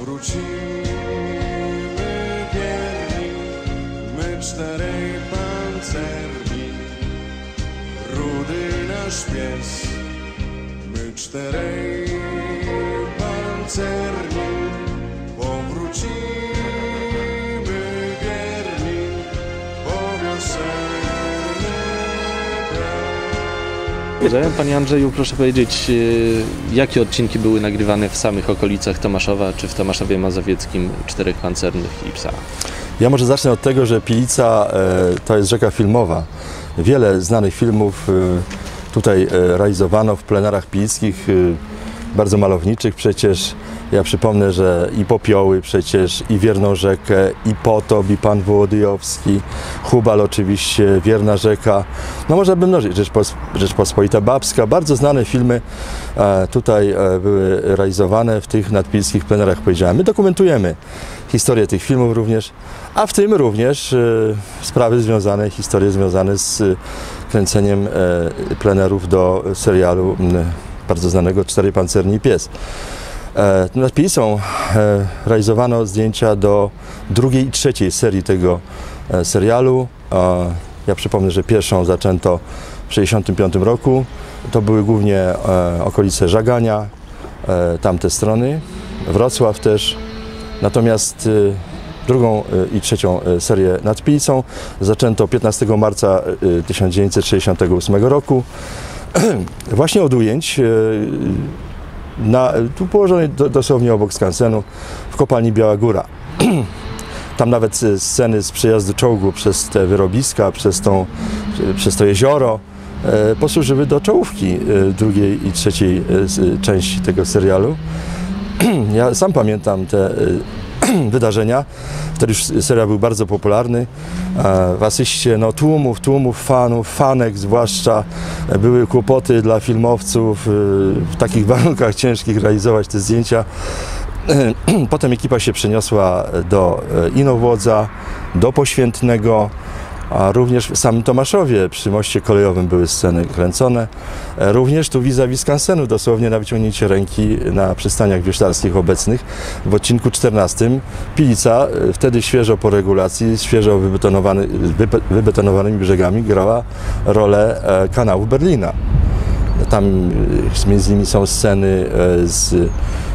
Powrócimy wierni, my czterej pancerni, rudy nasz pies, my czterej pancerni, brak. Panie Andrzeju, proszę powiedzieć, e, jakie odcinki były nagrywane w samych okolicach Tomaszowa, czy w Tomaszowie Mazowieckim Czterech Pancernych i Psa? Ja może zacznę od tego, że Pilica e, to jest rzeka filmowa. Wiele znanych filmów e, tutaj realizowano w plenarach pilickich, bardzo malowniczych przecież. Ja przypomnę, że i Popioły przecież, i Wierną Rzekę, i Potop, i Pan Wołodyjowski, Hubal oczywiście, Wierna Rzeka. No można by mnożyć, Rzeczpos Rzeczpospolita Babska. Bardzo znane filmy e, tutaj e, były realizowane w tych nadpilskich plenarach, jak powiedziałem. My dokumentujemy historię tych filmów również, a w tym również e, sprawy związane, historie związane z kręceniem plenerów do serialu bardzo znanego Cztery Pancerni Pies. E, Nad Pilicą e, realizowano zdjęcia do drugiej i trzeciej serii tego e, serialu. Ja przypomnę, że pierwszą zaczęto w 1965 roku. To były głównie okolice Żagania, tamte strony, Wrocław też. Natomiast drugą i trzecią serię nad Pilicą zaczęto 15 marca e, 1968 roku. Właśnie od ujęć na, tu położony do, dosłownie obok skansenu w kopalni Biała Góra. Tam nawet e, sceny z przejazdu czołgu przez te wyrobiska, przez, tą, przez to jezioro e, posłużyły do czołówki drugiej i trzeciej części tego serialu. Ja sam pamiętam te wydarzenia. Wtedy już serial był bardzo popularny. E, W asyście no, tłumów, tłumów fanów, fanek zwłaszcza. E, Były kłopoty dla filmowców e, w takich warunkach ciężkich realizować te zdjęcia. Potem ekipa się przeniosła do Inowłodza, do Poświętnego, a również w samym Tomaszowie przy moście kolejowym były sceny kręcone. E, Również tu vis-a-vis skansenu, dosłownie na wyciągnięcie ręki na przystaniach wioślarskich obecnych. W odcinku 14 Pilica, e, wtedy świeżo po regulacji, świeżo wybetonowany, wybe- wybetonowanymi brzegami grała rolę e, kanału Berlina. Tam między innymi są sceny z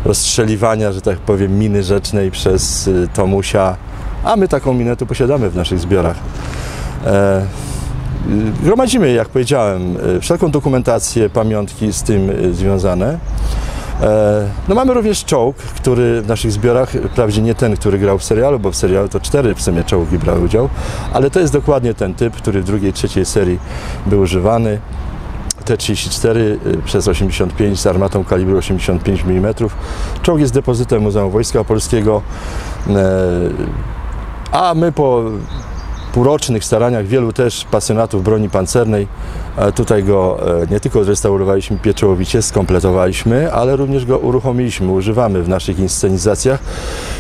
rozstrzeliwania, że tak powiem, miny rzecznej przez Tomusia, a my taką minę tu posiadamy w naszych zbiorach. E, Gromadzimy, jak powiedziałem, y, wszelką dokumentację, pamiątki z tym y, związane. E, No mamy również czołg, który w naszych zbiorach, wprawdzie nie ten, który grał w serialu, bo w serialu to cztery w sumie czołgi brały udział, ale to jest dokładnie ten typ, który w drugiej, trzeciej serii był używany. T-34 y, przez 85 z armatą kalibru 85 mm. Czołg jest depozytem Muzeum Wojska Polskiego, e, a my po półrocznych staraniach wielu też pasjonatów broni pancernej. E, tutaj go e, nie tylko odrestaurowaliśmy pieczołowicie, skompletowaliśmy, ale również go uruchomiliśmy, używamy w naszych inscenizacjach,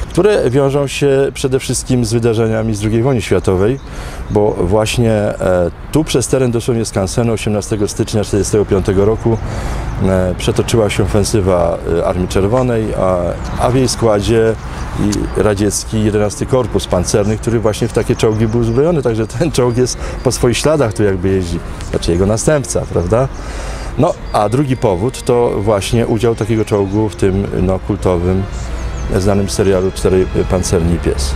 które wiążą się przede wszystkim z wydarzeniami z II wojny światowej, bo właśnie e, tu przez teren dosłownie skansenu 18 stycznia 1945 roku przetoczyła się ofensywa e, Armii Czerwonej, a, w jej składzie radziecki 11 Korpus Pancerny, który właśnie w takie czołgi był uzbrojony, także ten czołg jest po swoich śladach tu jakby jeździ, znaczy jego następca, prawda? No, a drugi powód to właśnie udział takiego czołgu w tym no, kultowym, znanym serialu Cztery Pancerni Pies.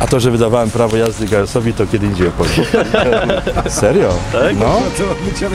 A to, że wydawałem prawo jazdy Garsowi, to kiedy indziej opowiem. Serio? Tak? No. Cię